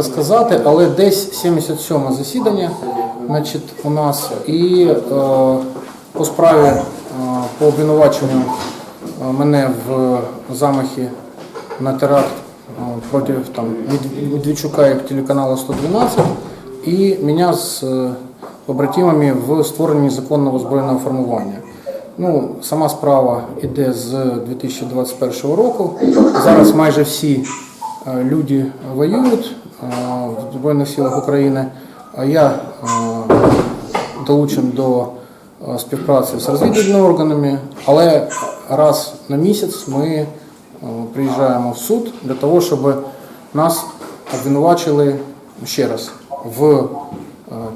важко сказати, але десь 77 засідання значить, у нас і е, по справі е, по обвинуваченню е, мене в замахі на теракт е, проти там, Мед- Медведчука і телеканалу 112 і мене з е, побратимами в створенні законного збройного формування. Ну, сама справа йде з 2021 року. Зараз майже всі люди воюють в Збройних силах України. Я е, долучен до е, співпраці з розвідувальними органами, але раз на місяць ми е, приїжджаємо в суд для того, щоб нас обвинувачили ще раз в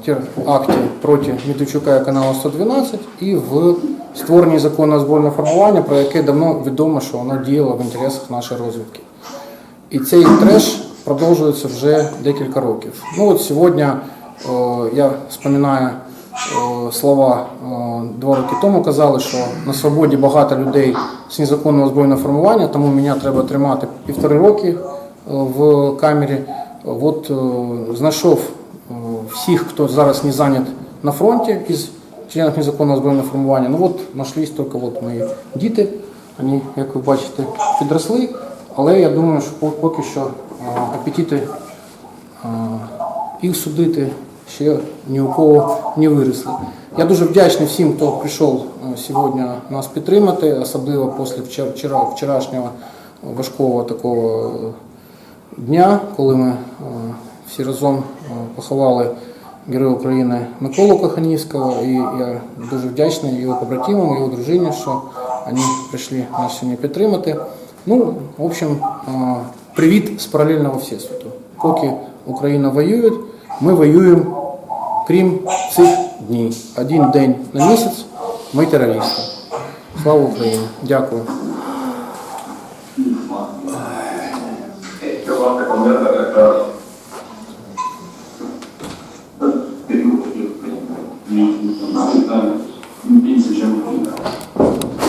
е, акті проти Медведчука і каналу 112 і в створенні законного збройного формування, про яке давно відомо, що воно діяло в інтересах нашої розвідки. І цей треш продовжується вже декілька років. Ну от сьогодні е, я споминаю е, слова е, два роки тому казали, що на свободі багато людей з незаконного збройного формування, тому мене треба тримати півтори роки в камері. От знайшов всіх, хто зараз не зайнят на фронті із членів незаконного збройного формування. Ну от знайшлись тільки от мої діти. Вони, як ви бачите, підросли. Але я думаю, що по- поки що апетити їх судити ще ні у кого не виросли. Я дуже вдячний всім, хто прийшов сьогодні нас підтримати, особливо після вчора- вчора, вчорашнього важкого такого е, дня, коли ми е, всі разом е, поховали Героя України Миколу Коханівського. І я дуже вдячний його побратимам, його дружині, що вони прийшли нас сьогодні підтримати. Ну, в общем, привіт з паралельного всесвіту. Поки Україна воює, ми воюємо, крім цих днів. Один день на місяць ми терористи. Слава Україні! Дякую. Більше, ніж